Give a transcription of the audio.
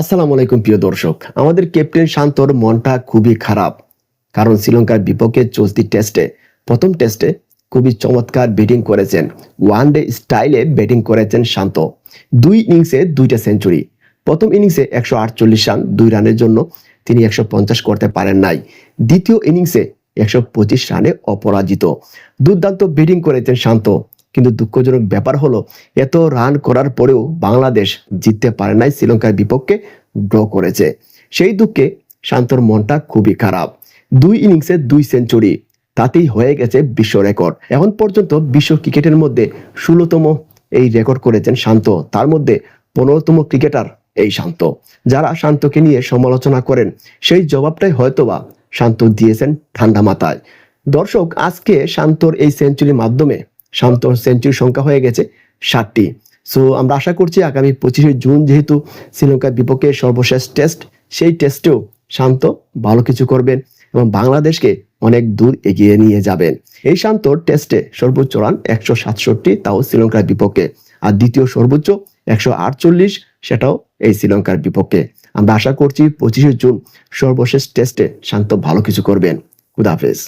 আসসালামু আলাইকুম, প্রিয় দর্শক। আমাদের ক্যাপ্টেন শান্তর মনটা খুবই খারাপ, কারণ শ্রীলঙ্কার বিপক্ষে চলতি টেস্টে, প্রথম টেস্টে খুবই চমৎকার ব্যাটিং করেছেন। ওয়ান ডে স্টাইলে ব্যাটিং করেছেন শান্ত। দুই ইনিংসে দুইটা সেঞ্চুরি। প্রথম ইনিংসে একশো আটচল্লিশ রান, দুই রানের জন্য তিনি একশো পঞ্চাশ করতে পারেন নাই। দ্বিতীয় ইনিংসে একশো পঁচিশ রানে অপরাজিত। দুর্দান্ত ব্যাটিং করেছেন শান্ত। কিন্তু দুঃখজনক ব্যাপার হলো, এত রান করার পরেও বাংলাদেশ জিততে পারে নাই শ্রীলঙ্কার বিপক্ষে, ড্র করেছে। সেই দুঃখে শান্তর মনটা খুবই খারাপ। দুই ইনিংসে দুই সেঞ্চুরি, তাতেই হয়ে গেছে বিশ্ব রেকর্ড। এখন পর্যন্ত বিশ্ব ক্রিকেটের মধ্যে ষোলোতম এই রেকর্ড করেছেন শান্ত। তার মধ্যে পনেরোতম ক্রিকেটার এই শান্ত। যারা শান্তকে নিয়ে সমালোচনা করেন, সেই জবাবটাই হয়তোবা শান্ত দিয়েছেন ঠান্ডা মাথায়। দর্শক, আজকে শান্তর এই সেঞ্চুরির মাধ্যমে শান্তর সেঞ্চুরির সংখ্যা হয়ে গেছে ষাটটি। সো আমরা আশা করছি আগামী পঁচিশে জুন যেহেতু শ্রীলঙ্কার বিপক্ষে সর্বশেষ টেস্ট সেই টেস্টেও শান্ত ভালো কিছু করবেন এবং বাংলাদেশকে অনেক দূর এগিয়ে নিয়ে যাবেন। এই শান্তর টেস্টে সর্বোচ্চ রান একশো সাতষট্টি, তাও শ্রীলঙ্কার বিপক্ষে। আর দ্বিতীয় সর্বোচ্চ একশো আটচল্লিশ, সেটাও এই শ্রীলঙ্কার বিপক্ষে। আমরা আশা করছি পঁচিশে জুন সর্বশেষ টেস্টে শান্ত ভালো কিছু করবেন। খুদাহাফেজ